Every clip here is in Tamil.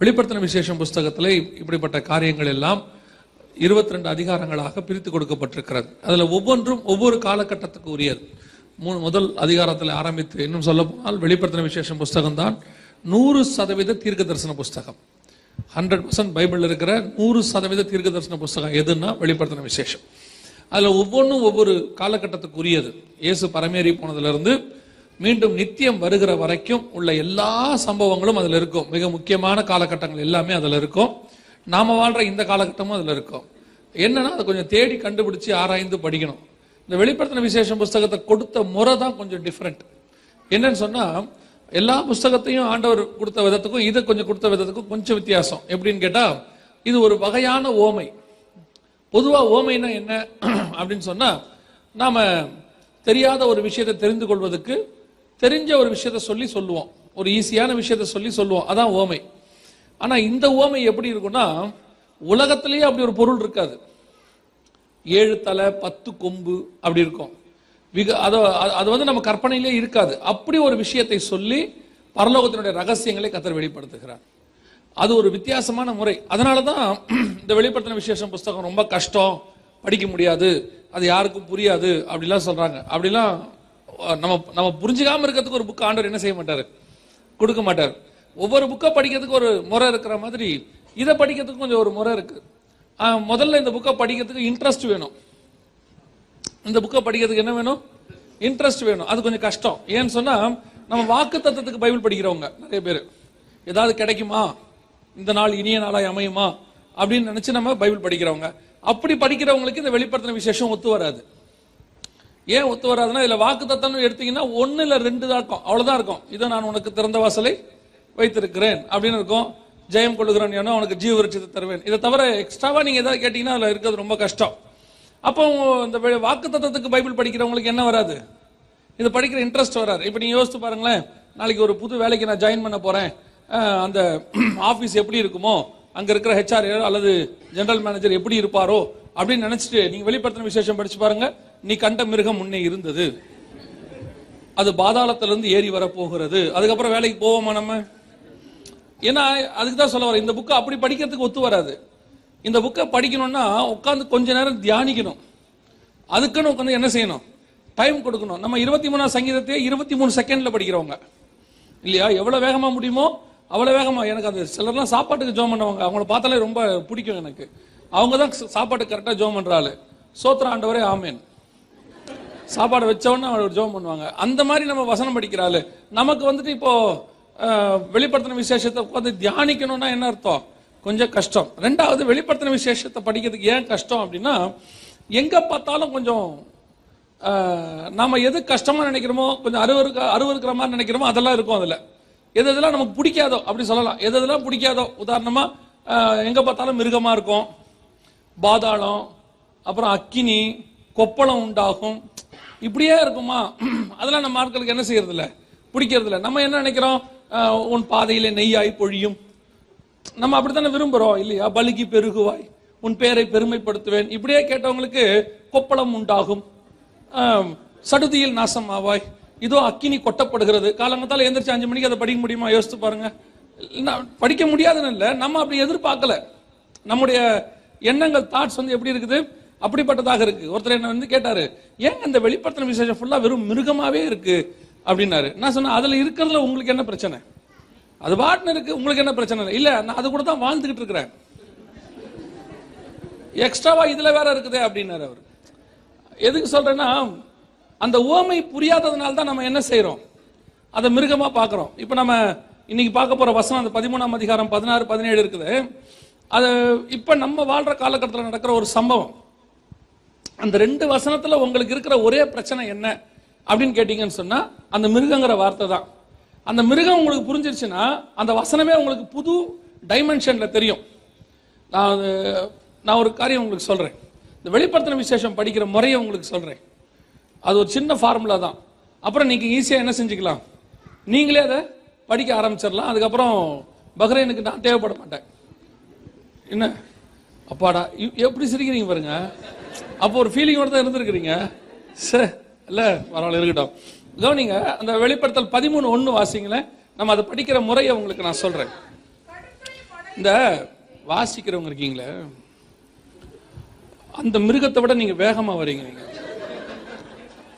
வெளிப்படுத்தின விசேஷம் புஸ்தகத்தில் இப்படிப்பட்ட காரியங்கள் எல்லாம் இருபத்தி ரெண்டு அதிகாரங்களாக பிரித்து கொடுக்கப்பட்டிருக்கிறது. அதில் ஒவ்வொன்றும் ஒவ்வொரு காலகட்டத்துக்கு உரியது. மூணு முதல் அதிகாரத்தில் ஆரம்பித்து இன்னும் சொல்ல போனால் வெளிப்படுத்தின விசேஷம் புஸ்தகம் தான் நூறு சதவீத தீர்க்க தரிசன புஸ்தகம். ஹண்ட்ரட் பர்சன்ட் பைபிள் இருக்கிற நூறு சதவீத தீர்க்க தரிசன புஸ்தகம் எதுன்னா வெளிப்படுத்தின விசேஷம். அதில் ஒவ்வொன்றும் ஒவ்வொரு காலகட்டத்துக்கு உரியது. இயேசு பரமேறி போனதுலேருந்து மீண்டும் நித்தியம் வருகிற வரைக்கும் உள்ள எல்லா சம்பவங்களும் அதில் இருக்கும். மிக முக்கியமான காலகட்டங்கள் எல்லாமே அதில் இருக்கும். நாம் வாழ்கிற இந்த காலகட்டமும் அதில் இருக்கும். என்னன்னா அதை கொஞ்சம் தேடி கண்டுபிடிச்சி ஆராய்ந்து படிக்கணும். இந்த வெளிப்படுத்தின விசேஷம் புஸ்தகத்தை கொடுத்த முறை தான் கொஞ்சம் டிஃப்ரெண்ட் என்னன்னு சொன்னால் எல்லா புஸ்தகத்தையும் ஆண்டவர் கொடுத்த விதத்துக்கும் இதை கொஞ்சம் கொடுத்த விதத்துக்கும் கொஞ்சம் வித்தியாசம். எப்படின்னு கேட்டால் இது ஒரு வகையான ஓமை. பொதுவாக ஓமைனா என்ன? அப்படின்னு சொன்னால் நாம் தெரியாத ஒரு விஷயத்தை தெரிந்து கொள்வதற்கு தெரிஞ்ச ஒரு விஷயத்த சொல்லி சொல்லுவோம். ஒரு ஈஸியான விஷயத்த சொல்லி சொல்லுவோம். அதான் ஓமை. ஆனால் இந்த ஓமை எப்படி இருக்கும்னா உலகத்திலேயே அப்படி ஒரு பொருள் இருக்காது. ஏழு தலை பத்து கொம்பு அப்படி இருக்கும். விக அதை அது வந்து நம்ம கற்பனையிலே இருக்காது. அப்படி ஒரு விஷயத்தை சொல்லி பரலோகத்தினுடைய ரகசியங்களை கத்தர் வெளிப்படுத்துகிறார். அது ஒரு வித்தியாசமான முறை. அதனால தான் இந்த வெளிப்படுத்தின விசேஷம் புஸ்தகம் ரொம்ப கஷ்டம். படிக்க முடியாது. அது யாருக்கும் புரியாது. அப்படிலாம் சொல்கிறாங்க அப்படிலாம் நம்ம நம்ம புரிஞ்சுக்காம இருக்கிறதுக்கு ஒரு புக் ஆண்டவர் என்ன செய்ய மாட்டாரு? கொடுக்க மாட்டார். ஒவ்வொரு புக்கை படிக்கிறதுக்கு ஒரு முறை இருக்கிற மாதிரி இதை படிக்கிறதுக்கு கொஞ்சம் ஒரு முறை இருக்கு. ஆஹ், முதல்ல இந்த புக்கை படிக்கிறதுக்கு இன்ட்ரெஸ்ட் வேணும். இந்த புக்கை படிக்கிறதுக்கு என்ன வேணும்? இன்ட்ரெஸ்ட் வேணும். அது கொஞ்சம் கஷ்டம். ஏன்னு சொன்னா நம்ம வாக்கு தத்துவத்துக்கு பைபிள் படிக்கிறவங்க நிறைய பேர். ஏதாவது கிடைக்குமா? இந்த நாள் இனிய நாளாய் அமையுமா? அப்படின்னு நினைச்சு நம்ம பைபிள் படிக்கிறவங்க. அப்படி படிக்கிறவங்களுக்கு இந்த வெளிப்படுத்தின விசேஷம் ஒத்து வராது. ஏன் ஒத்து வராதுன்னா இதுல வாக்கு தத்தம் எடுத்தீங்கன்னா ஒன்னு இல்ல ரெண்டு தான் இருக்கும். அவ்வளவுதான் இருக்கும். இதை நான் உனக்கு திறந்த வாசலை வைத்திருக்கிறேன் அப்படின்னு இருக்கும். ஜெயம் கொள்ளுகிறேன் ஏன்னா உனக்கு ஜீவ விருட்சத்தை தருவேன். இதை தவிர எக்ஸ்ட்ராவா நீங்க ஏதாவது கேட்டீங்கன்னா அதுல இருக்கிறது ரொம்ப கஷ்டம். அப்போ இந்த வாக்கு தத்தத்துக்கு பைபிள் படிக்கிறவங்களுக்கு என்ன வராது? இது படிக்கிற இன்ட்ரெஸ்ட் வராது. இப்போ நீங்க யோசிச்சு பாருங்களேன். நாளைக்கு ஒரு புது வேலைக்கு நான் ஜாயின் பண்ண போறேன். அந்த ஆஃபீஸ் எப்படி இருக்குமோ அங்க இருக்கிற ஹெச்ஆர் அல்லது ஜெனரல் மேனேஜர் எப்படி இருப்பாரோ அப்படின்னு நினைச்சிட்டு நீங்க வெளிப்படுத்தின விசேஷம் படிச்சு பாருங்க. நீ கண்ட மிருகம் முன்னே இருந்தது. அது பாதாளத்திலிருந்து ஏறி வர போகிறது அதுக்கப்புறம் வேலைக்கு போவோமா நம்ம? ஏன்னா அதுக்கு தான் சொல்ல வரேன் இந்த புக்கை அப்படி படிக்கிறதுக்கு ஒத்து வராது. இந்த புக்கை படிக்கணும்னா உட்காந்து கொஞ்ச நேரம் தியானிக்கணும். அதுக்குன்னு உட்காந்து என்ன செய்யணும்? டைம் கொடுக்கணும். நம்ம இருபத்தி மூணாம் சங்கீதத்தையே இருபத்தி மூணு செகண்ட்ல படிக்கிறவங்க. இல்லையா? எவ்வளோ வேகமாக முடியுமோ அவ்வளோ வேகமாக எனக்கு அது சிலர்லாம் சாப்பாட்டுக்கு ஜோம் பண்ணுவாங்க. அவங்கள பார்த்தாலே ரொம்ப பிடிக்கும் எனக்கு. அவங்க தான் சாப்பாட்டுக்கு கரெக்டாக ஜோம் பண்ணுறாள் ஆளு. சோத்திர ஆண்டவரே ஆமேன். சாப்பாடு வச்சவொடனே அவர் ஜோம் பண்ணுவாங்க. அந்த மாதிரி நம்ம வசனம் படிக்கிறாள். நமக்கு வந்துட்டு இப்போ வெளிப்படுத்தின விசேஷத்தை உட்காந்து தியானிக்கணும்னா என்ன அர்த்தம்? கொஞ்சம் கஷ்டம். ரெண்டாவது வெளிப்படுத்தின விசேஷத்தை படிக்கிறதுக்கு ஏன் கஷ்டம் அப்படின்னா எங்கே பார்த்தாலும் கொஞ்சம் நம்ம எது கஷ்டமாக நினைக்கிறோமோ கொஞ்சம் அருவருக்க அருவருக்கிற மாதிரி நினைக்கிறோமோ அதெல்லாம் இருக்கும் அதில். எது எதெல்லாம் நமக்கு பிடிக்காதோ அப்படி சொல்லலாம். எது எதெல்லாம் பிடிக்காதோ உதாரணமாக எங்கே பார்த்தாலும் மிருகமாக இருக்கும். பாதாளம் அப்புறம் அக்கினி கொப்பளம் உண்டாகும். இப்படியே இருக்குமா? அதெல்லாம் நம்ம ஆட்களுக்கு என்ன செய்யறது இல்ல பிடிக்கிறது நம்ம என்ன நினைக்கிறோம்? உன் பாதையில நெய்யாய் பொழியும். நம்ம அப்படித்தானே விரும்புறோம்? இல்லையா? பலுகி பெருகுவாய். உன் பேரை பெருமைப்படுத்துவேன். இப்படியே கேட்டவங்களுக்கு கொப்பளம் உண்டாகும். சடுதியில் நாசம் ஆவாய் இதோ அக்கினி கொட்டப்படுகிறது. காலங்கத்தால் எந்திரிச்சு அஞ்சு மணிக்கு அதை படிக்க முடியுமா? யோசித்து பாருங்க. நான் படிக்க முடியாதுன்னு இல்லை. நம்ம அப்படி எதிர்பார்க்கல. நம்முடைய எண்ணங்கள் தாட்ஸ் வந்து எப்படி இருக்குது? அப்படிப்பட்டதாக இருக்கு. ஒருத்தர் என்ன வந்து கேட்டாரு ஏன் இந்த வெளிப்படுத்தின விசேஷம் ஃபுல்லா வெறும் மிருகமாவே இருக்கு? அப்படின்னாரு. நான் சொன்னேன் அதுல இருக்கிறதுல உங்களுக்கு என்ன பிரச்சனை? அது பாட்டுன்னு இருக்கு உங்களுக்கு என்ன பிரச்சனை? இல்லை இல்ல நான் அது கூட தான் வாழ்ந்துகிட்டு இருக்கிறேன். எக்ஸ்ட்ராவா இதுல வேற இருக்குதே அப்படின்னாரு அவர். எதுக்கு சொல்றேன்னா அந்த ஓமை புரியாததுனால தான் நம்ம என்ன செய்யறோம் அதை மிருகமா பார்க்குறோம் இப்போ நம்ம இன்னைக்கு பார்க்க போற வசனம் அந்த பதிமூணாம் அதிகாரம் பதினாறு பதினேழு இருக்குது. அது இப்போ நம்ம வாழ்ற காலகட்டத்தில் நடக்கிற ஒரு சம்பவம். அந்த ரெண்டு வசனத்தில் உங்களுக்கு இருக்கிற ஒரே பிரச்சனை என்ன அப்படின்னு கேட்டிங்கன்னு சொன்னால் அந்த மிருகங்கிற வார்த்தை தான். அந்த மிருகம் உங்களுக்கு புரிஞ்சிருச்சுன்னா அந்த வசனமே உங்களுக்கு புது டைமென்ஷனில் தெரியும். நான் நான் ஒரு காரியம் உங்களுக்கு சொல்கிறேன் இந்த வெளிப்படுத்தின விசேஷம் படிக்கிற முறையை உங்களுக்கு சொல்கிறேன் அது ஒரு சின்ன ஃபார்முலா தான். அப்புறம் நீங்கள் ஈஸியாக என்ன செஞ்சுக்கலாம்? நீங்களே அதை படிக்க ஆரம்பிச்சிடலாம். அதுக்கப்புறம் பஹ்ரைனுக்கு நான் தேவைப்பட மாட்டேன். என்ன? அப்பாடா இ- எப்படி சிரிக்கிறீங்க பாருங்கள் அப்போ ஒரு ஃபீலிங்கோட தான் இருந்திருக்கிறீங்க. சே இல்ல பரவாயில்ல இருக்கட்டும். கவனிங்க அந்த வெளிப்படுத்தல் பதிமூணு ஒன்று வாசிங்களேன் நம்ம அதை படிக்கிற முறையை உங்களுக்கு நான் சொல்றேன். இந்த வாசிக்கிறவங்க இருக்கீங்களே அந்த மிருகத்தை விட நீங்க வேகமா வரீங்க நீங்க.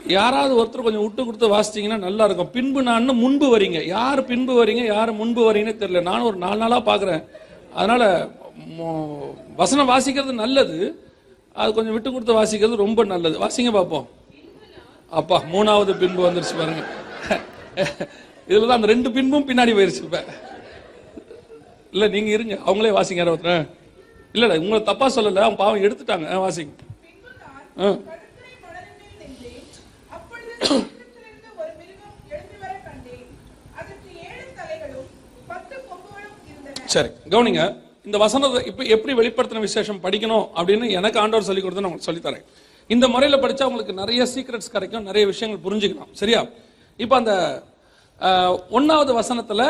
யாராவது ஒருத்தர் கொஞ்சம் விட்டு கொடுத்து வாசிச்சீங்கன்னா நல்லா இருக்கும். பின்பு நான் முன்பு வரீங்க யார் பின்பு வரீங்க யார் முன்பு வரீங்கன்னு தெரியல. நானும் ஒரு நாலு நாளாக பார்க்குறேன். அதனால மோ- வசனம் வாசிக்கிறது நல்லது. அது கொஞ்சம் விட்டு கொடுத்து வாசிக்கிறது ரொம்ப நல்லது. வாசிங்க பார்ப்போம். அப்பா மூணாவது பின்பு வந்துருச்சு பாருங்க. இதில் தான் அந்த ரெண்டு பின்பும் பின்னாடி போயிருச்சு இப்போ. இல்லை நீங்கள் இருங்க. அவங்களே வாசிங்க யாரோ ஒருத்தர். இல்லைடா உங்களை தப்பா சொல்லலை. அவங்க பாவம் எடுத்துட்டாங்க. வாசிங்க. ஆ. சரி கவனிங்க. இந்த வசனத்தை இப்போ எப்படி வெளிப்படுத்தின விசேஷம் படிக்கணும் அப்படின்னு எனக்கு ஆண்டவர் சொல்லி கொடுத்து நான் உங்களுக்கு சொல்லித் தரேன். இந்த முறையில் படித்தா உங்களுக்கு நிறைய சீக்ரெட்ஸ் கிடைக்கும் நிறைய விஷயங்கள் புரிஞ்சுக்கலாம் சரியா? இப்போ அந்த ஒன்றாவது வசனத்தில்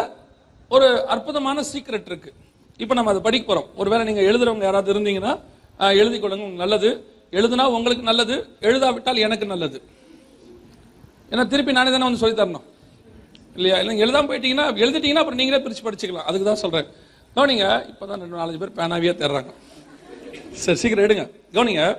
ஒரு அற்புதமான சீக்ரெட் இருக்கு. இப்போ நம்ம அதை படிக்க போகிறோம் ஒருவேளை நீங்கள் எழுதுறவங்க யாராவது இருந்தீங்கன்னா எழுதி கொடுங்க கொள்ளுங்க உங்களுக்கு நல்லது. எழுதுனா உங்களுக்கு நல்லது எழுதாவிட்டால் எனக்கு நல்லது. ஏன்னா திருப்பி நானே தானே வந்து சொல்லி தரணும். இல்லையா? இல்லை எழுதாம போயிட்டீங்கன்னா எழுதிட்டீங்கன்னா அப்புறம் நீங்களே பிரித்து படிச்சுக்கலாம். அதுக்கு தான் சொல்கிறேன் கவனிங்க இப்போதான் ரெண்டு நாலஞ்சு பேர் பேனாவியாக தேர்றாங்க சரி சீக்கிரம் எடுங்க. கவனிங்க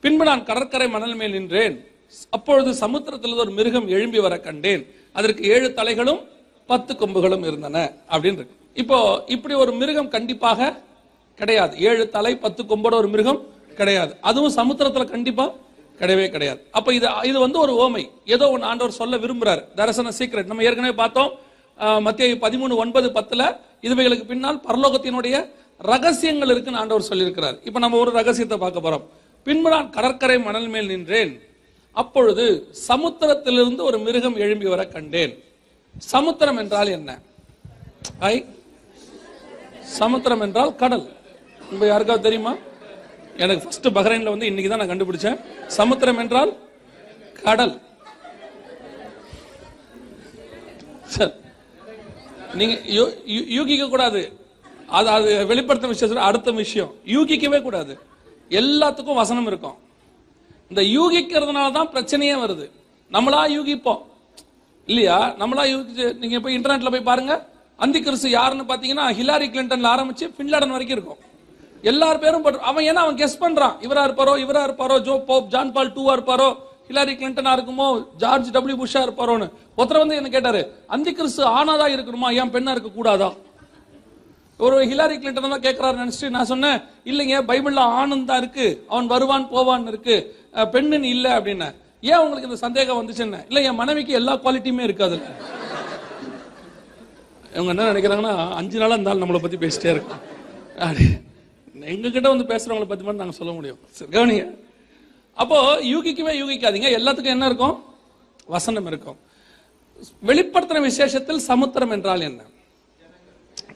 பின்பு நான் கடற்கரை மணல் மேல் நின்றேன். அப்பொழுது சமுத்திரத்தில் ஒரு மிருகம் எழும்பி வர கண்டேன். அதற்கு ஏழு தலைகளும் பத்து கொம்புகளும் இருந்தன. அப்படின்னு இருக்கு. இப்போ இப்படி ஒரு மிருகம் கண்டிப்பாக கிடையாது. ஏழு தலை பத்து கொம்போட ஒரு மிருகம் கிடையாது. அதுவும் சமுத்திரத்தில் கண்டிப்பா கிடையவே கிடையாது. அப்ப இது இது வந்து ஒரு ஓமை. ஏதோ ஒன்று ஆண்டவர் சொல்ல விரும்புறாரு. தரிசன சீக்ரெட். நம்ம ஏற்கனவே பார்த்தோம். மத்திய பதிமூணு ஒன்பது பத்துல இதுவைகளுக்கு பின்னால் பரலோகத்தினுடைய ரகசியங்கள் இருக்குன்னு ஆண்டவர் சொல்லியிருக்கிறார். இப்ப நம்ம ஒரு ரகசியத்தை பார்க்க போறோம். பின்பு நான் கடற்கரை மணல் மேல் நின்றேன். அப்பொழுது சமுத்திரத்திலிருந்து ஒரு மிருகம் எழும்பி வர கண்டேன். சமுத்திரம் என்றால் என்ன? ஐ சமுத்திரம் என்றால் கடல். உங்க யாருக்காவது தெரியுமா? எனக்கு ஃபர்ஸ்ட் பஹ்ரைன்ல வந்து இன்னைக்கு தான் நான் கண்டுபிடிச்சேன். சமுத்திரம் என்றால் கடல். சரி. நீங்க யூ- யூ- யூகிக்க கூடாது. அது அது வெளிப்படுத்த விஷயம் அடுத்த விஷயம். யூகிக்கவே கூடாது. எல்லாத்துக்கும் வசனம் இருக்கும். இந்த யூகிக்கிறதுனால தான் பிரச்சனையே வருது. நம்மளா யூகிப்போம். இல்லையா? நம்மளா யூகிச்சு நீங்க போய் இன்டர்நெட்ல போய் பாருங்க. அந்தி கிறிஸ்து யாருன்னு பாத்தீங்கன்னா ஹிலாரி கிளின்டன்ல ஆரம்பிச்சு பின்லாடன் வரைக்கும் இருக்கும். எல்லார் பேரும் அவன் ஏன்னா அவன் கெஸ் பண்றான். இவரா இருப்பாரோ இவரா இருப்பாரோ ஜோ போப் ஜான் பால் டூவா இருப்பாரோ ஹிலாரி கிளின்டனா இருக்குமோ? ஜார்ஜ் டபிள்யூ புஷ்ஷா இருப்பாரோன்னு. ஒருத்தர் வந்து என்ன கேட்டாரு? அந்தி கிறிஸ்து ஆனாதா இருக்கணுமா? ஏன் பெண்ணா இருக்க கூடாதா? ஒரு ஹிலாரி கிளின்டன் தான் கேட்கிறாரு நினைச்சிட்டு நான் சொன்னேன் இல்லைங்க பைபிள்ல ஆணும் தான் இருக்கு. அவன் வருவான் போவான் இருக்கு. பெண்ணுன்னு இல்ல அப்படின்னு. ஏன் உங்களுக்கு இந்த சந்தேகம் வந்துச்சுன்னு? இல்ல என் மனைவிக்கு எல்லா குவாலிட்டியுமே இருக்கு அதுல. இவங்க என்ன நினைக்கிறாங்கன்னா அஞ்சு நாளா இருந்தாலும் நம்மளை பத்தி பேசிட்டே இருக்கோம். எங்ககிட்ட வந்து பேசுறவங்களை பத்தி மட்டும் நாங்க சொல்ல முடியும். சரி, கவனிங்க. அப்போ யூகிக்கவே யூகிக்காதீங்க. எல்லாத்துக்கும் என்ன இருக்கும்? வசனம் இருக்கும். வெளிப்படுத்தின விசேஷத்தில் சமுத்திரம் என்றால் என்ன?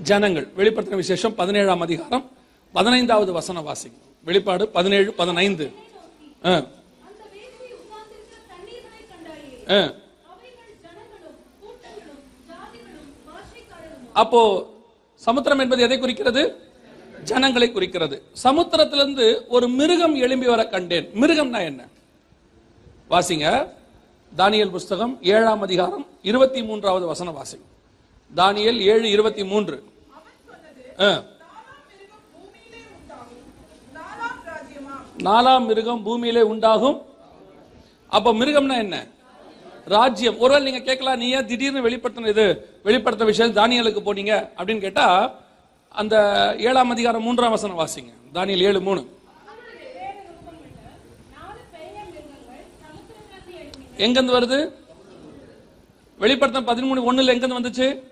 ஜனங்கள். வெளிப்படுத்தின விசேஷம் பதினேழாம் அதிகாரம் பதினைந்தாவது வசன வாசிக்கும். வெளிப்பாடு பதினேழு பதினைந்து. ஆ, அப்போ சமுத்திரம் என்பது எதை குறிக்கிறது? ஜனங்களை குறிக்கிறது. சமுத்திரத்திலிருந்து ஒரு மிருகம் எழும்பி வர கண்டேன். மிருகம்னா என்ன? வாசிங்க. தானியல் புஸ்தகம் ஏழாம் அதிகாரம் இருபத்தி மூன்றாவது வசன வாசிங்க. தானியல் ஏழு இருபத்தி மூன்று. நாலாம் நாலாம் மிருகம் பூமியிலே உண்டாகும். அப்ப மிருகம்னா என்ன? ராஜ்யம். ஒருவேளை நீங்க கேட்கலாம் நீ ஏன் திடீர்னு வெளிப்படுத்தின இது? வெளிப்படுத்த விஷயம் தானியலுக்கு போனீங்க? அப்படின்னு கேட்டா அந்த ஏழாம் அதிகாரம் மூன்றாம் வசனம் வாசிங்க. தானியல் ஏழு மூணு. எங்கேருந்து எங்கிருந்து வருது? வெளிப்படுத்தம் பதிமூணு ஒண்ணுல எங்கேருந்து வந்துச்சு?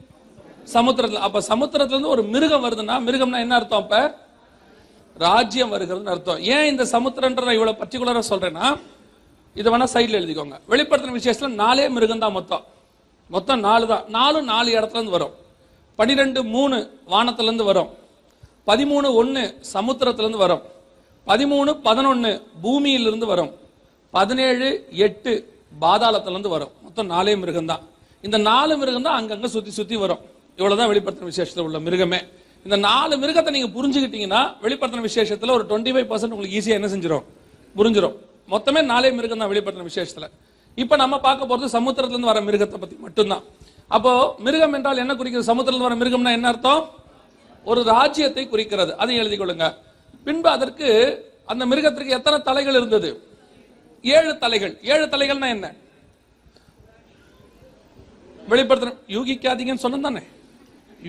சமுத்திரத்தில். அப்ப சமுத்திரத்துல இருந்து ஒரு மிருகம் வருதுன்னா மிருகம்னா என்ன அர்த்தம் அப்ப? ராஜ்யம் வருகிறதுன்னு அர்த்தம். ஏன் இந்த சமுத்திரன்ற நான் இவ்வளவு பர்டிகுலரா சொல்றேன்னா இதை வேணா சைடில் எழுதிக்கோங்க. வெளிப்படுத்தின விசேஷத்தில் நாலே மிருகம் தான் மொத்தம். மொத்தம் நாலு தான் நாலும் நாலு இடத்துல இருந்து வரும். பன்னிரெண்டு மூணு வானத்திலேருந்து வரும். பதிமூணு ஒன்று சமுத்திரத்திலேருந்து வரும். பதிமூணு பதினொன்று பூமியிலிருந்து வரும். பதினேழு எட்டு பாதாளத்திலேருந்து வரும். மொத்தம் நாலே மிருகம்தான். இந்த நாலு மிருகம் தான் அங்கங்கே சுற்றி சுற்றி வரும். இவ்வளோதான் வெளிப்படுத்தின விசேஷத்தில் உள்ள மிருகமே. இந்த நாலு மிருகத்தை நீங்கள் புரிஞ்சுக்கிட்டீங்கன்னா வெளிப்படுத்தின விசேஷத்தில் ஒரு டுவெண்ட்டி ஃபைவ் பர்சன்ட் உங்களுக்கு ஈஸியாக என்ன செஞ்சிடும் புரிஞ்சிடும் மொத்தமே நாலே மிருகம் தான் வெளிப்படுத்தின விசேஷத்தில். இப்போ நம்ம பார்க்க போகிறது சமுத்திரத்துலேருந்து வர மிருகத்தை பற்றி மட்டும்தான். அப்போ மிருகம் என்றால் என்ன குறிக்கிறது? சமுத்திரத்தில் வர மிருகம்னா என்ன அர்த்தம்? ஒரு ராஜ்யத்தை குறிக்கிறது. அதை எழுதி கொள்ளுங்க. பின்பு அதற்கு அந்த மிருகத்திற்கு எத்தனை தலைகள் இருந்தது? ஏழு தலைகள். ஏழு தலைகள்னா என்ன? வெளிப்படுத்த யூகிக்காதீங்கன்னு சொன்ன தானே?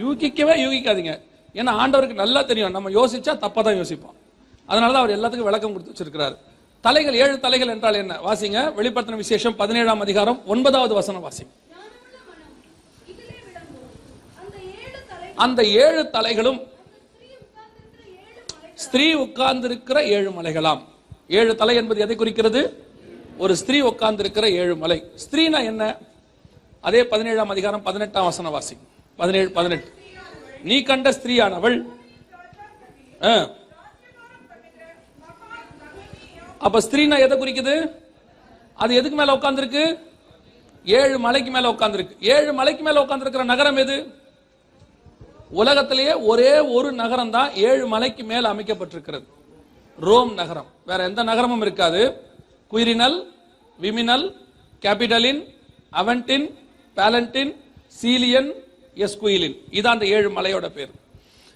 யூகிக்கவே யூகிக்காதீங்க. ஏன்னா ஆண்டவருக்கு நல்லா தெரியும். நம்ம யோசிச்சா தப்பா தான் யோசிப்போம். அதனால தான் அவர் எல்லாத்துக்கும் விளக்கம் கொடுத்து வச்சிருக்கிறார். தலைகள் ஏழு தலைகள் என்றால் என்ன? வாசிங்க. வெளிப்படுத்தின விசேஷம் பதினேழாம் அதிகாரம் ஒன்பதாவது வசனம் வாசிங்க ஞானமுள்ள மனம் இதிலே விளங்கும் அந்த ஏழு தலை அந்த ஏழு தலைகளும் ஸ்திரீ உட்கார்ந்திருக்கிற ஏழு ஏழு மலைகளாம். ஏழு தலை என்பது எதை குறிக்கிறது? ஒரு ஸ்திரீ உட்கார்ந்திருக்கிற ஏழு மலை. ஸ்திரீனா என்ன? அதே பதினேழாம் அதிகாரம் பதினெட்டாம் வசன வாசி பதினேழு பதினெட்டு. நீ கண்ட ஸ்திரீயானவள் அப்ப ஸ்திரீனா எதை குறிக்குது? அது எதுக்கு மேல உட்கார்ந்துருக்கு? ஏழு மலைக்கு மேல உட்கார்ந்துருக்கு. ஏழு மலைக்கு மேல உட்கார்ந்துருக்கிற நகரம் எது? உலகத்திலேயே ஒரே ஒரு நகரம் தான் ஏழு மலைக்கு மேல் அமைக்கப்பட்டிருக்கிறது. ரோம் நகரம். வேற எந்த நகரமும் இருக்காது. குயிரினல் விமினல் கேபிட்டலின் அவன்டின் பேலண்டின் சீலியன் எஸ்குயிலின். இதான் அந்த ஏழு மலையோட பேர்.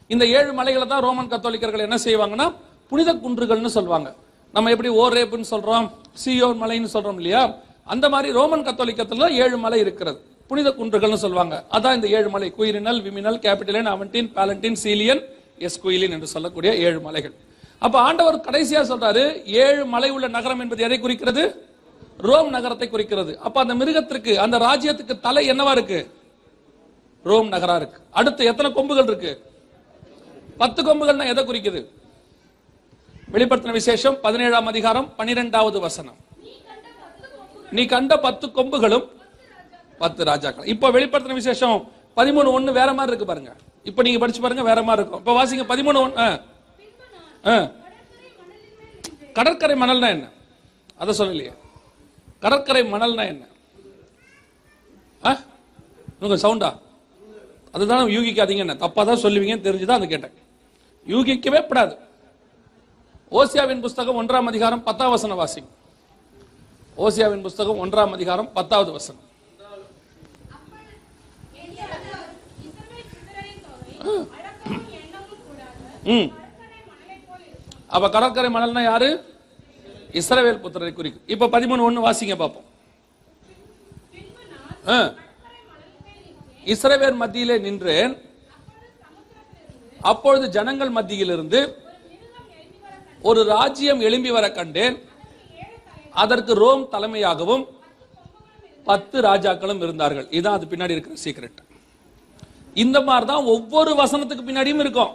இந்த ஏழு மலைகளை தான் ரோமன் கத்தோலிக்கர்கள் என்ன செய்வாங்கன்னா புனித குன்றுகள்னு சொல்லுவாங்க நம்ம எப்படி ஓரேப்புன்னு சொல்றோம் சியோன் மலைன்னு சொல்றோம் இல்லையா? அந்த மாதிரி ரோமன் கத்தோலிக்கத்துல ஏழு மலை இருக்கிறது. புனித குன்றுகள்னு சொல்லுவாங்க. அதான் இந்த ஏழு மலை. குயிரினல் விமினல் கேபிட்டலின் அவன்டின் பேலண்டின் சீலியன் எஸ் குயிலின் என்று சொல்லக்கூடிய ஏழு மலைகள். அப்ப ஆண்டவர் கடைசியா சொல்றாரு ஏழு மலை உள்ள நகரம் என்பது எதை குறிக்கிறது? ரோம் நகரத்தை குறிக்கிறது. அப்ப அந்த மிருகத்திற்கு அந்த ராஜ்யத்துக்கு தலை என்னவா இருக்கு? ரோம் நகரா இருக்கு. அடுத்து எத்தனை கொம்புகள் இருக்கு? பத்து கொம்புகள்னா எதை குறிக்குது? வெளிப்படுத்தின விசேஷம் பதினேழாம் அதிகாரம் பனிரெண்டாவது வசனம். நீ கண்ட பத்து கொம்புகளும் பத்து ராஜாக்கள். இப்போ வெளிப்படுத்தின விசேஷம் பதிமூணு ஒன்று வேற மாதிரி இருக்கு பாருங்க. இப்போ நீங்க படிச்சு பாருங்க வேற மாதிரி இருக்கும். இப்போ வாசிங்க பதிமூணு ஒன்று கடற்கரை மணல்னா என்ன? அதை சொல்லலையே. கடற்கரை மணல்னா என்ன? ஆ? உங்க சவுண்டா? அதுதான் யூகிக்காதீங்க என்ன? தப்பா தான் சொல்லுவீங்கன்னு தெரிஞ்சுதான் அது கேட்டேன். யூகிக்கவே படாது. ஓசியாவின் புஸ்தகம் ஒன்றாம் அதிகாரம் பத்தாம் வசனம் வாசிங்க. ஓசியாவின் புஸ்தகம் ஒன்றாம் அதிகாரம் பத்தாவது வசனம் இஸ்ரவேல் சிதறலின் தொகை அளக்கவும் எண்ணவும் கூடாத ம். அப்ப கடற்கரை மணல்னா யாரு? இஸ்ரவேல் புத்திரரை குறிக்கும். இப்ப பதிமூணு ஒண்ணு வாசிங்க பார்ப்போம் இஸ்ரவேல் மத்தியிலே நின்றேன். அப்பொழுது ஜனங்கள் மத்தியிலிருந்து ஒரு ராஜ்யம் எழும்பி வர கண்டேன். அதற்கு ரோம் தலைமையாகவும் பத்து ராஜாக்களும் இருந்தார்கள். இதான் அது பின்னாடி இருக்கிற சீக்ரெட் இந்த மாதிரி தான் ஒவ்வொரு வசனத்துக்கு பின்னாடியும் இருக்கும்.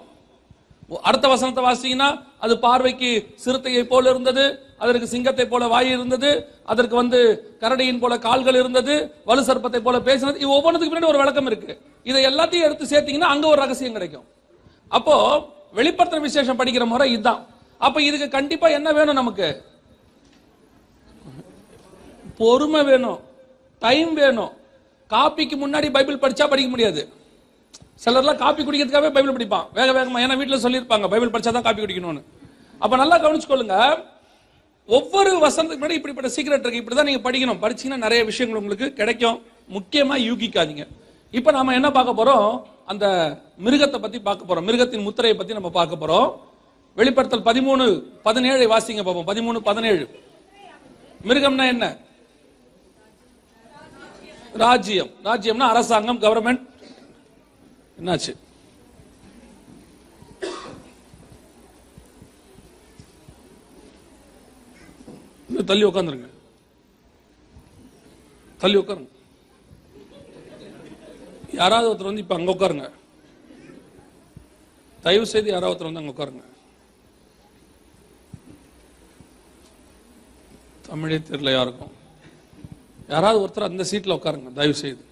அடுத்த வசனத்தை வாசிங்கன்னா அது பார்வைக்கு சிறுத்தையை போல இருந்தது அதற்கு சிங்கத்தை போல வாய் இருந்தது அதற்கு வந்து கரடியின் போல கால்கள் இருந்தது வலு சர்ப்பத்தை போல பேசினது. இது ஒவ்வொன்றுக்கு பின்னாடி ஒரு விளக்கம் இருக்கு. இதை எல்லாத்தையும் எடுத்து சேர்த்தீங்கன்னா அங்க ஒரு ரகசியம் கிடைக்கும். அப்போ வெளிப்படுத்துற விசேஷம் படிக்கிற முறை இதுதான். அப்ப இதுக்கு கண்டிப்பா என்ன வேணும் நமக்கு? பொறுமை வேணும் டைம் வேணும். காப்பிக்கு முன்னாடி பைபிள் படிச்சா படிக்க முடியாது. சிலர்லாம் காப்பி குடிக்கிறதுக்காகவே பைபிள் படிப்பான். வேக வேகமாக ஏன்னா வீட்டில் சொல்லியிருப்பாங்க பைபிள் படித்தா தான் காப்பி குடிக்கணும்னு. அப்போ நல்லா கவனிச்சுக்கொள்ளுங்க. ஒவ்வொரு வசந்தத்துக்கு முன்னாடி இப்படிப்பட்ட சீக்கிரட் இருக்கு. இப்படிதான் நீங்கள் படிக்கணும். படிச்சீங்கன்னா நிறைய விஷயங்கள் உங்களுக்கு கிடைக்கும். முக்கியமாக யூகிக்காதீங்க. இப்போ நாம என்ன பார்க்க போகிறோம் அந்த மிருகத்தை பற்றி பார்க்க போகிறோம் மிருகத்தின் முத்திரையை பற்றி நம்ம பார்க்க போகிறோம் வெளிப்படுத்தல் பதிமூணு பதினேழை வாசிங்க பார்ப்போம் பதிமூணு பதினேழு. மிருகம்னா என்ன? ராஜ்யம். ராஜ்யம்னா அரசாங்கம் கவர்மெண்ட் என்னாச்சு? இன்னும் தள்ளி உட்காந்துருங்க தள்ளி உட்காருங்க யாராவது ஒருத்தர் வந்து இப்ப அங்க உட்காருங்க தயவு செய்து யாராவது ஒருத்தர் வந்து அங்க உட்காருங்க தமிழே தெரியல யாருக்கும். யாராவது ஒருத்தர் அந்த சீட்ல உட்காருங்க தயவு செய்து.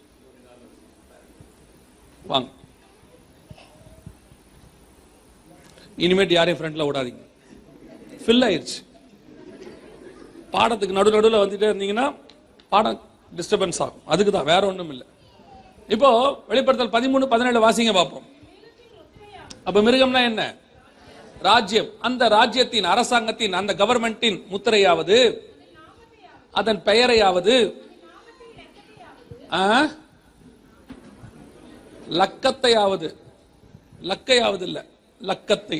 வாங்க. இனிமேட்டு யாரையும் ஃப்ரெண்ட்ல ஓடாதீங்க ஃபில் ஆயிடுச்சு பாடத்துக்கு நடு நடுவில் வந்துட்டே இருந்தீங்கன்னா பாடம் டிஸ்டர்பன்ஸ் ஆகும். அதுக்கு தான் வேற ஒண்ணும் இல்லை. இப்போ வெளிப்படுத்தல் பதிமூணு பதினேழு வாசிங்க பார்ப்போம். அப்ப மிருகம்னா என்ன? ராஜ்யம். அந்த ராஜ்யத்தின் அரசாங்கத்தின் அந்த கவர்மெண்டின் முத்திரையாவது அதன் பெயரையாவது லக்கத்தையாவது. லக்கையாவது இல்ல. லக்கத்தை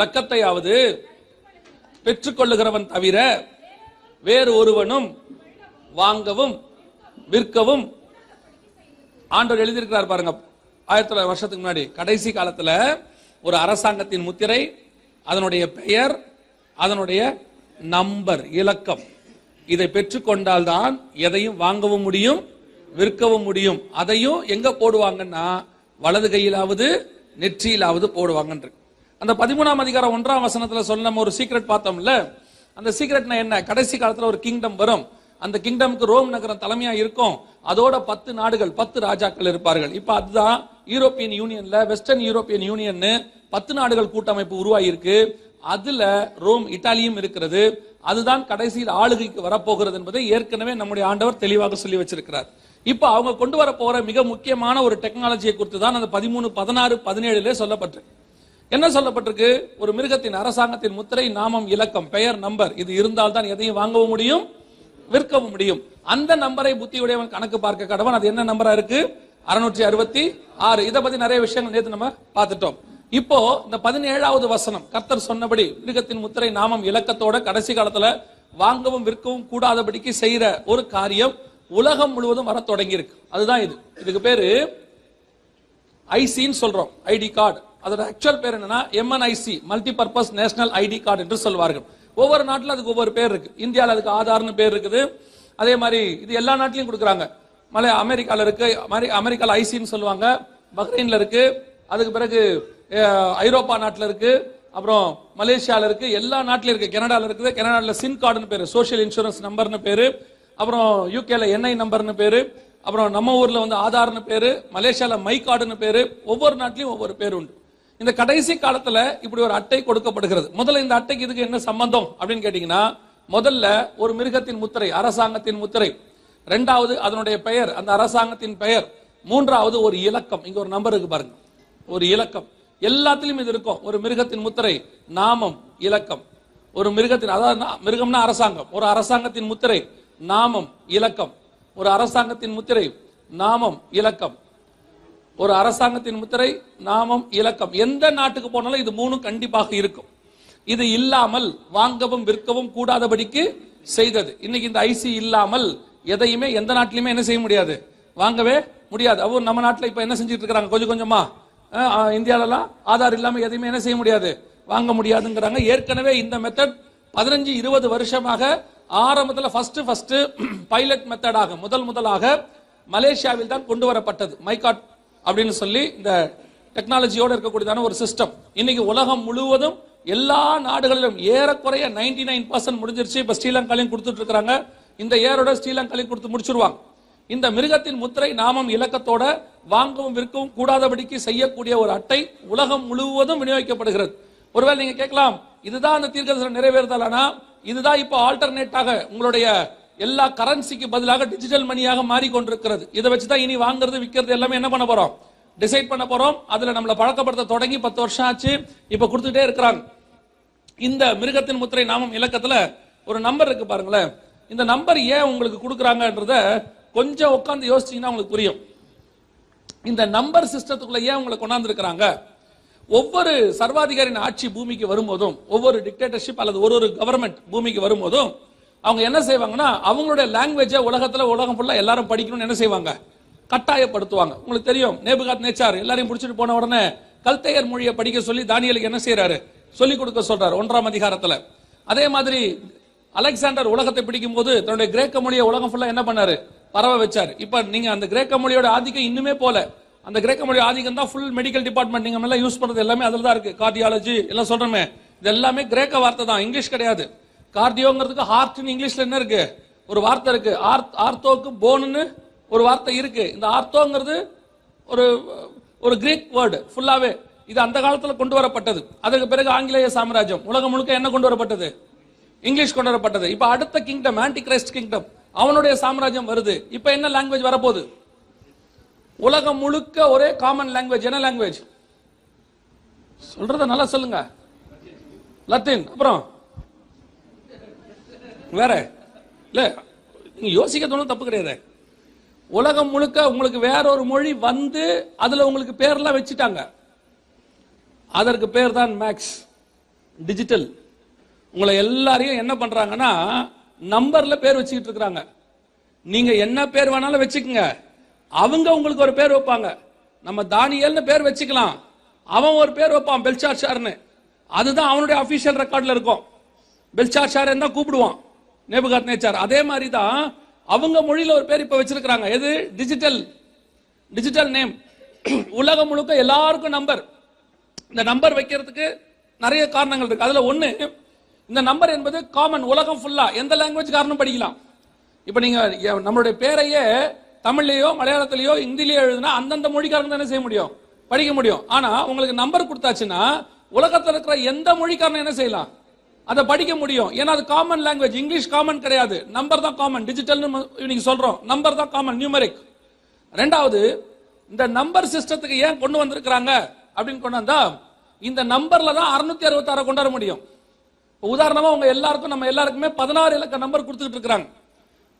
லக்கத்தையாவது பெற்றுக்கொள்ளுகிறவன் தவிர வேறு ஒருவனும் வாங்கவும் விற்கவும் ஆண்டவர் எழுதியிருக்கிறார் பாருங்க. ஆயிரத்தி தொள்ளாயிரம் வருஷத்துக்கு முன்னாடி கடைசி காலத்துல ஒரு அரசாங்கத்தின் முத்திரை அதனுடைய பெயர் அதனுடைய நம்பர் இலக்கம். இதை பெற்றுக்கொண்டால் தான் எதையும் வாங்கவும் முடியும் விற்கவும் முடியும். அதையும் எங்க போடுவாங்கன்னா வலது கையிலாவது நெற்றியிலாவது போடுவாங்கன்ற. அந்த பதிமூணாம் அதிகாரம் ஒன்றாம் வசனத்துல சொன்ன நம்ம ஒரு சீக்ரெட் பார்த்தோம்ல? அந்த சீக்ரெட்னா என்ன? கடைசி காலத்துல ஒரு கிங்டம் வரும். அந்த கிங்டம்க்கு ரோம் நகரம் தலைமையா இருக்கும். அதோட பத்து நாடுகள் பத்து ராஜாக்கள் இருப்பார்கள். இப்ப அதுதான் யூரோப்பியன் யூனியன்ல வெஸ்டர்ன் யூரோப்பியன் யூனியன் பத்து நாடுகள் கூட்டமைப்பு உருவாகியிருக்கு அதுல ரோம் இத்தாலியும் இருக்கிறது. அதுதான் கடைசியில் ஆளுகைக்கு வரப்போகிறது என்பதை ஏற்கனவே நம்முடைய ஆண்டவர் தெளிவாக சொல்லி வச்சிருக்கிறார். இப்ப அவங்க கொண்டு வர போற மிக முக்கியமான ஒரு டெக்னாலஜியை குறித்து தான் அந்த பதிமூணு பதினாறு பதினேழுல சொல்லப்பட்டிருக்கு என்ன சொல்லப்பட்டிருக்கு? ஒரு மிருகத்தின் அரசாங்கத்தின் முத்திரை நாமம் இலக்கம் பெயர் நம்பர் இது இருந்தால் தான் எதையும் வாங்கவும் முடியும் விற்கவும் முடியும். அந்த நம்பரை புத்தியுடையவன் கணக்கு பார்க்க கடவன். அது என்ன நம்பரா இருக்கு? அறுநூற்றி அறுபத்தி ஆறு. இதை பத்தி நிறைய விஷயங்கள் நேற்று நம்ம பார்த்துட்டோம். இப்போ இந்த பதினேழாவது வசனம் கர்த்தர் சொன்னபடி மிருகத்தின் முத்திரை நாமம் இலக்கத்தோட கடைசி காலத்துல வாங்கவும் விற்கவும் கூடாதபடிக்கு செய்யற ஒரு காரியம் உலகம் முழுவதும் வர தொடங்கி இருக்கு அதுதான் இது. இதுக்கு பேரு ஐசின்னு சொல்றோம். ஐடி கார்டு அதோட ஆக்சுவல் பேர் என்னன்னா MNIC multi purpose national ID card என்று சொல்வார்கள். ஒவ்வொரு நாட்டிலும் அதுக்கு ஒவ்வொரு பேர் இருக்கு. இந்தியாவில் அதுக்கு ஆதார்னு பேர் இருக்குது. அதே மாதிரி இது எல்லா நாட்டிலையும் கொடுக்குறாங்க. மலை அமெரிக்காவில் இருக்கு. அமெரிக்காவில் ஐசின்னு சொல்லுவாங்க. பஹ்ரைனில் இருக்கு. அதுக்கு பிறகு ஐரோப்பா நாட்டில் இருக்கு. அப்புறம் மலேசியாவில் இருக்கு. எல்லா நாட்டிலும் இருக்கு. கனடாவில் இருக்குது. கனடாவில் சின் கார்டுன்னு பேர். சோஷியல் இன்சூரன்ஸ் நம்பர்னு பேர். அப்புறம் யூகேல என்ஐ நம்பர்னு பேரு. அப்புறம் நம்ம ஊர்ல வந்து ஆதார்னு பேரு மலேசியால மை கார்டுன்னு பேரு ஒவ்வொரு நாட்டிலையும் ஒவ்வொரு பேர் உண்டு. இந்த கடைசி காலத்துல இப்படி ஒரு அட்டை கொடுக்கப்படுகிறது. முதல்ல இந்த அட்டைக்கு இதுக்கு என்ன சம்பந்தம் அப்படின்னு கேட்டீங்கன்னா முதல்ல ஒரு மிருகத்தின் முத்திரை அரசாங்கத்தின் முத்திரை. ரெண்டாவது அதனுடைய பெயர் அந்த அரசாங்கத்தின் பெயர். மூன்றாவது ஒரு இலக்கம். இங்க ஒரு நம்பர் இருக்கு பாருங்க. ஒரு இலக்கம். எல்லாத்திலும் இது இருக்கும். ஒரு மிருகத்தின் முத்திரை நாமம் இலக்கம். ஒரு மிருகத்தின் அதாவது மிருகம்னா அரசாங்கம். ஒரு அரசாங்கத்தின் முத்திரை நாமம் இலக்கம். ஒரு அரசாங்கத்தின் முத்திரை நாமம் இலக்கம். ஒரு அரசாங்கத்தின் முத்திரை நாமம் இலக்கம். எந்த நாட்டுக்கு போனாலும் இது மூணும் கண்டிப்பாக இருக்கும். இது இல்லாமல் வாங்கவும் விற்கவும் கூடாதபடிக்கு செய்தது. இன்னைக்கு இந்த ஐசி இல்லாமல் எதையுமே எந்த நாட்டிலுமே என்ன செய்ய முடியாது. வாங்கவே முடியாது. அவர் நம்ம நாட்டில் இப்ப என்ன செஞ்சுட்டு இருக்கிறாங்க? கொஞ்சம் கொஞ்சமா. இந்தியாவிலலாம் இந்தியாலலாம் ஆதார் இல்லாமல் எதையுமே என்ன செய்ய முடியாது. வாங்க முடியாதுங்கிறாங்க. ஏற்கனவே இந்த மெத்தட் பதினஞ்சு இருபது வருஷமாக ஆரம்பத்தில் ஃபர்ஸ்ட் ஃபர்ஸ்ட் பைலட் மெத்தடாக முதல் முதலாக மலேசியாவில் தான் கொண்டு வரப்பட்டது. மைகாட் அப்படின்னு சொல்லி இந்த டெக்னாலஜியோட இருக்கக்கூடியதான ஒரு சிஸ்டம் இன்னைக்கு உலகம் முழுவதும் எல்லா நாடுகளிலும் ஏறக்குறைய 99% நைன் பர்சன்ட் முடிஞ்சிருச்சு. இப்போ ஸ்ரீலங்காலையும் கொடுத்துட்டு இருக்கிறாங்க. இந்த ஏரோட ஸ்ரீலங்காலையும் கொடுத்து முடிச்சிருவாங்க. இந்த மிருகத்தின் முத்திரை நாமம் இலக்கத்தோட வாங்கவும் விற்கவும் கூடாதபடிக்கு செய்யக்கூடிய ஒரு அட்டை உலகம் முழுவதும் விநியோகிக்கப்படுகிறது. ஒருவேளை நீங்க கேட்கலாம் இதுதான் அந்த தீர்க்கதரிசனம் நிறைவேறுதலானா இதுதான் இப்போ ஆல்டர்னேட்டாக உங்களுடைய எல்லா கரன்சிக்கு பதிலாக டிஜிட்டல் மணியாக மாறிக்கொண்டிருக்கிறது. இதை வச்சு தான் இனி வாங்குறது விற்கிறது எல்லாமே என்ன பண்ண போறோம்? டிசைட் பண்ண போறோம். அதுல நம்மளை பழக்கப்படுத்த தொடங்கி பத்து வருஷம் ஆச்சு. இப்ப கொடுத்துட்டே இருக்கிறாங்க. இந்த மிருகத்தின் முத்திரை நாமம் இலக்கத்துல ஒரு நம்பர் இருக்கு பாருங்களேன். இந்த நம்பர் ஏன் உங்களுக்கு கொடுக்குறாங்கன்றத கொஞ்சம் உட்காந்து யோசிச்சீங்கன்னா உங்களுக்கு புரியும். இந்த நம்பர் சிஸ்டத்துக்குள்ள ஏன் உங்களை கொண்டாந்துருக்கிறாங்க? ஒவ்வொரு சர்வாதிகாரின் ஆட்சி பூமிக்கு வரும்போதும் ஒவ்வொரு டிக்டேட்டர்ஷிப் அல்லது ஒரு ஒரு கவர்மெண்ட் பூமிக்கு வரும்போதும் அவங்க என்ன செய்வாங்கன்னா அவங்களுடைய லாங்குவேஜை உலகத்தில் உலகம் ஃபுல்லாக எல்லாரும் படிக்கணும்னு என்ன செய்வாங்க? கட்டாயப்படுத்துவாங்க. உங்களுக்கு தெரியும் நேபுகாத் நேச்சார் எல்லாரையும் பிடிச்சிட்டு போன உடனே கல்தையர் மொழியை படிக்க சொல்லி தானியலுக்கு என்ன செய்யறாரு சொல்லிக் கொடுக்க சொல்றாரு ஒன்றாம் அதிகாரத்தில். அதே மாதிரி அலெக்சாண்டர் உலகத்தை பிடிக்கும் போது தன்னுடைய கிரேக்க மொழியை உலகம் ஃபுல்லாக என்ன பண்ணாரு? பரவ வச்சார். இப்போ நீங்க அந்த கிரேக்க மொழியோட ஆதிக்கம் இன்னுமே போல. அந்த கிரேக்க மொழி ஆதிக்கம் தான் ஃபுல் மெடிக்கல் டிபார்ட்மெண்ட் நீங்க எல்லாம் யூஸ் பண்றது எல்லாமே அதில் தான் இருக்கு. கார்டியாலஜி எல்லாம் சொல்றோமே. இது எல்லாமே கிரேக்க வார்த்தை தான். இங்கிலீஷ் கிடையாது. கார்டியோங்கிறதுக்கு ஹார்ட்னு இங்கிலீஷ்ல என்ன இருக்கு? ஒரு வார்த்தை இருக்கு. ஆர்த் ஆர்த்தோக்கு போனுன்னு ஒரு வார்த்தை இருக்கு. இந்த ஆர்த்தோங்கிறது ஒரு ஒரு கிரீக் வேர்டு ஃபுல்லாவே இது அந்த காலத்தில் கொண்டு வரப்பட்டது. அதுக்கு பிறகு ஆங்கிலேய சாம்ராஜ்யம். உலகம் முழுக்க என்ன கொண்டு வரப்பட்டது? இங்கிலீஷ் கொண்டு வரப்பட்டது. இப்போ அடுத்த கிங்டம் ஆன்டி கிரைஸ்ட் கிங்டம் அவனுடைய சாம்ராஜ்யம் வருது. இப்போ என்ன லாங்குவேஜ் வரப்போகுது? உலகம் முழுக்க ஒரே காமன் லாங்குவேஜ் என்ன லாங்குவேஜ் சொல்றத நல்லா சொல்லுங்க. லத்தீன் அப்புறம்? வேற? இல்ல நீங்க யோசிக்க தோணும் தப்பு கிடையாது. உலகம் முழுக்க உங்களுக்கு வேற ஒரு மொழி வந்து அதுல உங்களுக்கு பேர்லாம் வச்சுட்டாங்க. அதற்கு பேர் தான் மேக்ஸ் டிஜிட்டல் உங்களை எல்லாரையும் என்ன பண்றாங்கன்னா நம்பர்ல பேர் வச்சுக்கிட்டு இருக்கிறாங்க. நீங்க என்ன பேர் வேணாலும் வச்சுக்கோங்க. அவங்க உங்களுக்கு ஒரு பேர் வைப்பாங்க. நம்ம தானியல்னு பேர் வச்சுக்கலாம். அவன் ஒரு பேர் வைப்பான் பெல்சார் ஷார்னு அதுதான் அவனுடைய அஃபீஷியல் ரெக்கார்டில் இருக்கும். பெல்சார் ஷார் தான் கூப்பிடுவான். நேபுகாத் நேச்சார். அதே மாதிரி தான் அவங்க மொழியில் ஒரு பேர் இப்போ வச்சிருக்கிறாங்க. எது? டிஜிட்டல் டிஜிட்டல் நேம் உலகம் முழுக்க எல்லாருக்கும் நம்பர் இந்த நம்பர் வைக்கிறதுக்கு நிறைய காரணங்கள் இருக்கு. அதில் ஒன்று இந்த நம்பர் என்பது காமன் உலகம் ஃபுல்லாக எந்த லாங்குவேஜ் காரணம் படிக்கலாம். இப்போ நீங்கள் எ- நம்மளுடைய பேரையே தமிழ்லையோ மலையாளத்திலேயோ ஹிந்திலேயோ எழுதுனா அந்தந்த மொழிக்காரங்க தானே செய்ய முடியும்? படிக்க முடியும். ஆனா உங்களுக்கு நம்பர் கொடுத்தாச்சுன்னா உலகத்தில் இருக்கிற எந்த மொழிக்காரனும் என்ன செய்யலாம்? அதை படிக்க முடியும். ஏன்னா அது காமன் லாங்குவேஜ் இங்கிலீஷ் காமன் கிடையாது. நம்பர் தான் காமன் டிஜிட்டல்னு இன்னைக்கு சொல்றோம். நம்பர் தான் காமன் நியூமரிக் ரெண்டாவது இந்த நம்பர் சிஸ்டத்துக்கு ஏன் கொண்டு வந்திருக்கிறாங்க? அப்படின்னு கொண்டு வந்தா இந்த நம்பர்ல தான் அறுநூத்தி அறுபத்தாறு கொண்டு வர முடியும். உதாரணமா உங்க எல்லாருக்கும் நம்ம எல்லாருக்குமே பதினாறு இலக்க நம்பர் கொடுத்துட்டு இருக்கிறாங்க.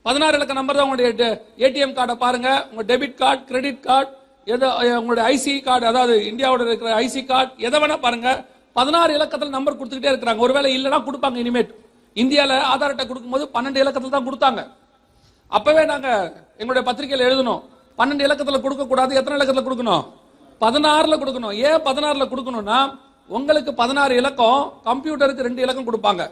பதினாறு இலக்க நம்பர் தான் உங்களுடைய ஏடிஎம் கார்டை பாருங்க. உங்க டெபிட் கார்டு கிரெடிட் கார்டு எது உங்களுடைய ஐசி கார்டு அதாவது இந்தியாவோட இருக்கிற ஐசி கார்டு எதை வேணா பாருங்க. பதினாறு இலக்கத்தில் நம்பர் கொடுத்துக்கிட்டே இருக்கிறாங்க. ஒருவேளை இல்லைன்னா கொடுப்பாங்க இனிமேட் இந்தியாவில் ஆதார் அட்டை கொடுக்கும்போது பன்னெண்டு இலக்கத்தில் தான் கொடுத்தாங்க. அப்பவே நாங்கள் எங்களுடைய பத்திரிகையில் எழுதணும் பன்னெண்டு இலக்கத்தில் கொடுக்கக்கூடாது எத்தனை இலக்கத்தில் கொடுக்கணும்? பதினாறில் கொடுக்கணும். ஏன் பதினாறில் கொடுக்கணும்னா உங்களுக்கு பதினாறு இலக்கம் கம்ப்யூட்டருக்கு ரெண்டு இலக்கம் கொடுப்பாங்க.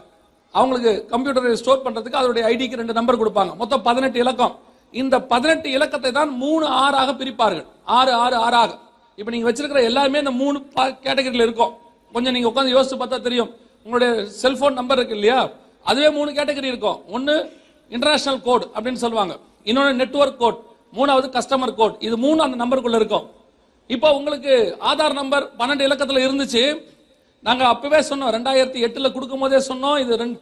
அவங்களுக்கு கம்ப்யூட்டரை ஸ்டோர் பண்றதுக்கு அதோடைய ஐடிக்கு ரெண்டு நம்பர் கொடுப்பாங்க. மொத்தம் பதினெட்டு இலக்கம். இந்த பதினெட்டு இலக்கத்தை தான் மூணு ஆறாக பிரிப்பார்கள். ஆறு ஆறு ஆறாக இப்போ நீங்க வச்சிருக்கிற எல்லாருமே இந்த மூணு கேட்டகரியில் இருக்கும். கொஞ்சம் நீங்க உட்காந்து யோசிச்சு பார்த்தா தெரியும். உங்களுடைய செல்போன் நம்பர் இருக்கு இல்லையா? அதுவே மூணு கேட்டகரி இருக்கும். ஒன்று இன்டர்நேஷனல் கோட் அப்படின்னு சொல்லுவாங்க. இன்னொன்று நெட்வொர்க் கோட் மூணாவது கஸ்டமர் கோட் இது மூணு அந்த நம்பருக்குள்ள இருக்கும். இப்போ உங்களுக்கு ஆதார் நம்பர் பன்னெண்டு இலக்கத்தில் இருந்துச்சு. நாங்கள் அப்பவே சொன்னோம் ரெண்டாயிரத்தி எட்டில் கொடுக்கும் போதே சொன்னோம் இது ரெண்டு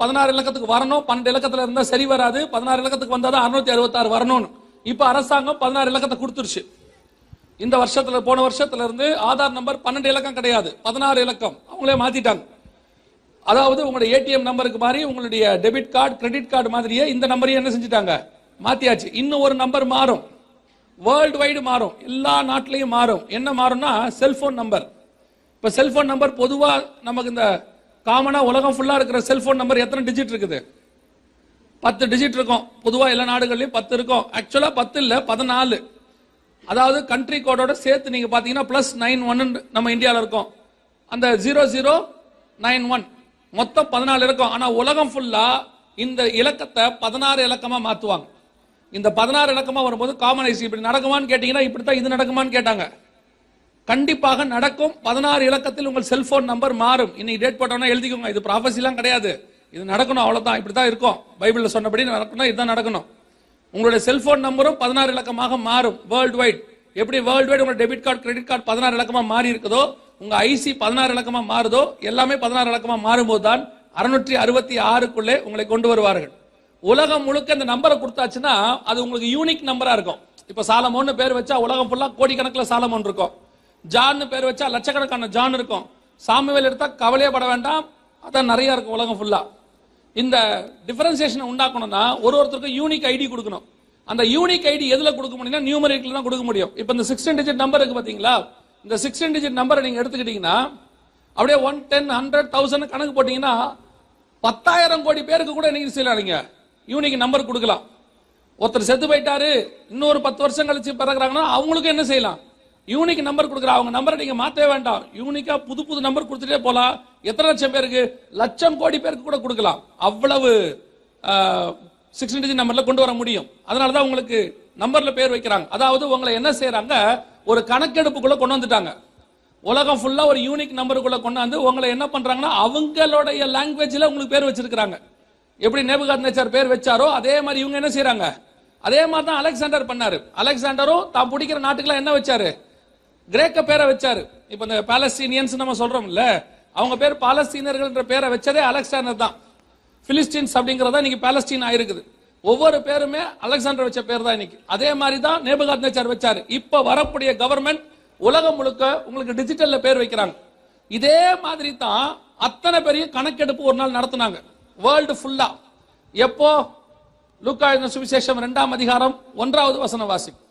பதினாறு இலக்கத்துக்கு வரணும் பன்னெண்டு இலக்கத்தில் இருந்தால் சரி வராது பதினாறு இலக்கத்துக்கு வந்தால் தான் அறுநூத்தி அறுபத்தாறு வரணும்னு. இப்போ அரசாங்கம் பதினாறு இலக்கத்தை கொடுத்துருச்சு. இந்த வருஷத்துல போன வருஷத்துல இருந்து ஆதார் நம்பர் பன்னெண்டு இலக்கம் கிடையாது பதினாறு இலக்கம். அவங்களே மாத்திட்டாங்க. அதாவது உங்களுடைய ஏடிஎம் நம்பருக்கு மாதிரி உங்களுடைய டெபிட் கார்டு கிரெடிட் கார்டு மாதிரியே இந்த நம்பரையும் என்ன செஞ்சுட்டாங்க? மாத்தியாச்சு. இன்னும் ஒரு நம்பர் மாறும். வேர்ல்டு வைடு மாறும். எல்லா நாட்டிலையும் மாறும். என்ன மாறும்னா செல்போன் நம்பர் இப்போ செல்போன் நம்பர் பொதுவாக நமக்கு இந்த காமனாக உலகம் ஃபுல்லாக இருக்கிற செல்போன் நம்பர் எத்தனை டிஜிட் இருக்குது? பத்து டிஜிட் இருக்கும். பொதுவாக எல்லா நாடுகள்லையும் பத்து இருக்கும். ஆக்சுவலாக பத்து இல்லை பதினாலு. அதாவது கண்ட்ரி கோடோட சேர்த்து நீங்கள் பார்த்தீங்கன்னா ப்ளஸ் நைன் ஒன்னு நம்ம இந்தியாவில் இருக்கோம். அந்த ஜீரோ ஜீரோ நைன் ஒன் மொத்தம் பதினாலு இருக்கும். ஆனால் உலகம் ஃபுல்லாக இந்த இலக்கத்தை பதினாறு இலக்கமாக மாற்றுவாங்க இந்த பதினாறு இலக்கமாக வரும்போது காமனைஸ் இப்படி நடக்குமான்னு கேட்டீங்கன்னா இப்படித்தான் இது நடக்குமான்னு கேட்டாங்க. கண்டிப்பாக நடக்கும். பதினாறு இலக்கத்தில் உங்கள் செல்போன் நம்பர் மாறும். இன்னைக்கு டேட் போட்டோம்னா எழுதிக்கோங்க. இது ப்ராஃபஸிலாம் கிடையாது. இது நடக்கணும் அவ்வளோதான் இப்படி தான் இருக்கும். பைபிளில் சொன்னபடி நடக்கணும் இதுதான் நடக்கணும். உங்களுடைய செல்போன் நம்பரும் பதினாறு இலக்கமாக மாறும். வேர்ல்டு வைட் எப்படி வேர்ல்டு வைட் உங்களோட டெபிட் கார்டு கிரெடிட் கார்டு பதினாறு இலக்கமாக மாறி இருக்குதோ உங்கள் ஐசி பதினாறு இலக்கமாக மாறுதோ எல்லாமே பதினாறு இலக்கமாக மாறும்போது தான் அறுநூற்றி அறுபத்தி ஆறுக்குள்ளே உங்களை கொண்டு வருவார்கள். உலகம் முழுக்க இந்த நம்பரை கொடுத்தாச்சுன்னா அது உங்களுக்கு யூனிக் நம்பராக இருக்கும். இப்போ சாலமோன்னு பேர் வச்சா உலகம் ஃபுல்லாக கோடிக்கணக்கில் சாலமோன் இருக்கும். ஜான்னு பேர் வச்சா லட்சக்கணக்கான ஜான் இருக்கும். சாமுவேல் எடுத்தால் கவலையே பட வேண்டாம். அதான் நிறைய இருக்கும் உலகம் ஃபுல்லாக இந்த டிஃபரன்சியேஷனை உண்டாக்கணும்னா ஒரு ஒருத்தருக்கும் யூனிக் ஐடி கொடுக்கணும். அந்த யூனிக் ஐடி எதில் கொடுக்க முடியும்னா நியூமரிக்ல தான் கொடுக்க முடியும். இப்போ இந்த சிக்ஸ்டீன் டிஜிட் நம்பர் இருக்கு பார்த்தீங்களா இந்த சிக்ஸ்டீன் டிஜிட் நம்பரை நீங்கள் எடுத்துக்கிட்டீங்கன்னா அப்படியே ஒன் டென் ஹண்ட்ரட் தௌசண்ட் கணக்கு போட்டிங்கன்னா பத்தாயிரம் கோடி பேருக்கு கூட நீங்கள் செய்யலாம் நீங்கள் யூனிக் நம்பர் கொடுக்கலாம். ஒருத்தர் செத்து போயிட்டாரு இன்னொரு பத்து வருஷம் கழிச்சு பிறகுறாங்கன்னா அவங்களுக்கு என்ன செய்யலாம்? யூனிக் நம்பர் கொடுக்குற. அவங்க நம்பரை நீங்க மாற்றவே வேண்டாம். யூனிக்கா புது புது நம்பர் கொடுத்துட்டே போலாம். எத்தனை லட்சம் பேருக்கு? லட்சம் கோடி பேருக்கு கூட கொடுக்கலாம். அவ்வளவு சிக்ஸ்டி டிஜிட் நம்பர்ல கொண்டு வர முடியும். அதனால தான் உங்களுக்கு நம்பர்ல பேர் வைக்கிறாங்க. அதாவது உங்களை என்ன செய்யறாங்க ஒரு கணக்கெடுப்புக்குள்ள கொண்டு வந்துட்டாங்க. உலகம் ஃபுல்லா ஒரு யூனிக் நம்பருக்குள்ள கொண்டாந்து உங்களை என்ன பண்றாங்கன்னா அவங்களுடைய லாங்குவேஜ்ல உங்களுக்கு பேர் வச்சிருக்கிறாங்க. எப்படி நேபுகாத் நேச்சர் பேர் வச்சாரோ அதே மாதிரி இவங்க என்ன செய்கிறாங்க அதே மாதிரி தான் அலெக்சாண்டர் பண்ணாரு. அலெக்சாண்டரும் தான் பிடிக்கிற நாட்டுக்கெல்லாம் என்ன வச்சாரு? கிரேக்க பேரை வச்சாரு. இப்ப இந்த பாலஸ்தீனியன்ஸ் நம்ம சொல்றோம்ல அவங்க பேர் பாலஸ்தீனர்கள்ன்ற பேரை வச்சதே அலெக்சாண்டர் தான். பிலிஸ்டீன்ஸ் அப்படிங்கறதா இன்னைக்கு பாலஸ்தீன் ஆயிருக்குது. ஒவ்வொரு பேருமே அலெக்சாண்டர் வச்ச பேர் தான் இன்னைக்கு. அதே மாதிரி தான் நேபகாத் நேச்சர் வச்சாரு. இப்ப வரக்கூடிய கவர்மெண்ட் உலகம் முழுக்க உங்களுக்கு டிஜிட்டல்ல பேர் வைக்கிறாங்க. இதே மாதிரி தான் அத்தனை பெரிய கணக்கெடுப்பு ஒரு நாள் நடத்தினாங்க. வேர்ல்டு ஃபுல்லா எப்போ? லூக்கா சுவிசேஷம் இரண்டாம் அதிகாரம் ஒன்றாவது வசன வாசிக்கும்.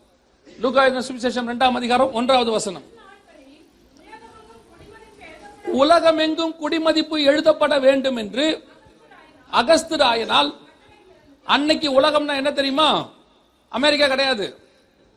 லூக்கா சுவிசேஷம் இரண்டாம் அதிகாரம் ஒன்றாவது வசனம். உலகமெங்கும் குடிமதிப்பு எழுதப்பட வேண்டும் என்று அகஸ்து ராயனால் அன்னைக்கு உலகம்னா என்ன தெரியுமா? அமெரிக்கா கிடையாது.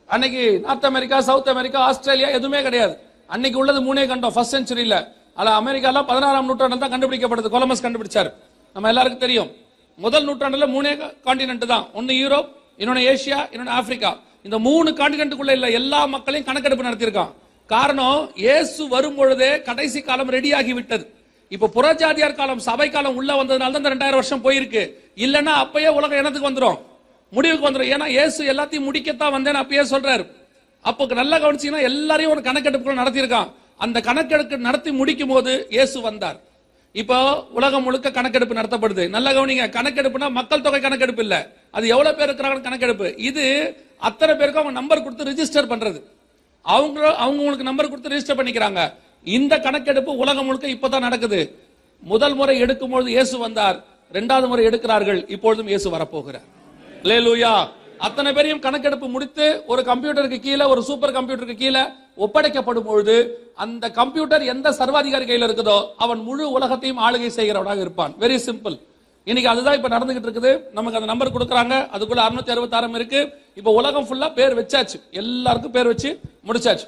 அன்னைக்கு North America South America Australia எதுவுமே கிடையாது. அன்னைக்கு உள்ளது மூணே கண்டம் ஃபர்ஸ்ட் செஞ்சுரியில அதில் அமெரிக்காலாம் பதினாறாம் நூற்றாண்டு தான் கண்டுபிடிக்கப்படுது. கொலம்பஸ் கண்டுபிடிச்சார். நம்ம எல்லாருக்கும் தெரியும். முதல் நூற்றாண்டுல மூணே காண்டினென்ட் தான். ஒன்னு யூரோப் இன்னொன்று ஏசியா இன்னொன்று ஆப்பிரிக்கா. இந்த மூணு காண்டினென்ட்டுக்குள்ள இல்ல எல்லா மக்களையும் கணக்கெடுப்பு நடத்தியிருக்கான். காரணம் இயேசு வரும் பொழுதே கடைசி காலம் ரெடியாகி விட்டது. இப்ப புறஜாதியார் காலம் சபை காலம் உள்ள வந்ததுனால தான் இந்த ரெண்டாயிரம் வருஷம் போயிருக்கு. இல்லைன்னா அப்பயே உலகம் எனத்துக்கு வந்துடும் முடிவுக்கு வந்துடும் ஏன்னா இயேசு எல்லாத்தையும் முடிக்கத்தான் வந்தேன்னு அப்பயே சொல்றாரு. அப்போ நல்லா கவனிச்சீங்கன்னா எல்லாரையும் ஒரு கணக்கெடுப்புகள் நடத்தியிருக்கான். அந்த கணக்கெடுப்பு நடத்தி முடிக்கும் போது இயேசு வந்தார். இப்போ உலகம் முழுக்க கணக்கெடுப்பு நடத்தப்படுது. நல்லா கவனிங்க கணக்கெடுப்புனா மக்கள் தொகை கணக்கெடுப்பு இல்லை. அது எவ்வளவு பேர் இருக்கிறாங்க கணக்கெடுப்பு. இது அத்தனை பேருக்கு அவங்க நம்பர் கொடுத்து ரிஜிஸ்டர் பண்றது. அவங்க அவங்க உங்களுக்கு நம்பர் கொடுத்து ரிஜிஸ்டர் பண்ணிக்கிறாங்க. இந்த கணக்கெடுப்பு உலகம் முழுக்க இப்பதான் நடக்குது. முதல் முறை எடுக்கும் பொழுது இயேசு வந்தார். இரண்டாவது முறை எடுக்கிறார்கள். இப்பொழுதும் இயேசு வரப்போகிறார். லேலூயா அத்தனை பேரையும் கணக்கெடுப்பு முடித்து ஒரு கம்ப்யூட்டருக்கு கீழே ஒரு சூப்பர் கம்ப்யூட்டருக்கு கீழே ஒப்படைக்கப்படும் பொழுது அந்த கம்ப்யூட்டர் எந்த சர்வாதிகாரி கையில் இருக்குதோ அவன் முழு உலகத்தையும் ஆளுகை செய்கிறவனாக இருப்பான். வெரி சிம்பிள் இன்னைக்கு அதுதான் இப்ப நடந்துகிட்டு இருக்குது. நமக்கு அந்த நம்பர் கொடுக்குறாங்க. அதுக்குள்ள அறுநூத்தி அறுபத்தாறு இருக்கு. இப்ப உலகம் ஃபுல்லா பேர் வச்சாச்சு. எல்லாருக்கும் பேர் வச்சு முடிச்சாச்சு.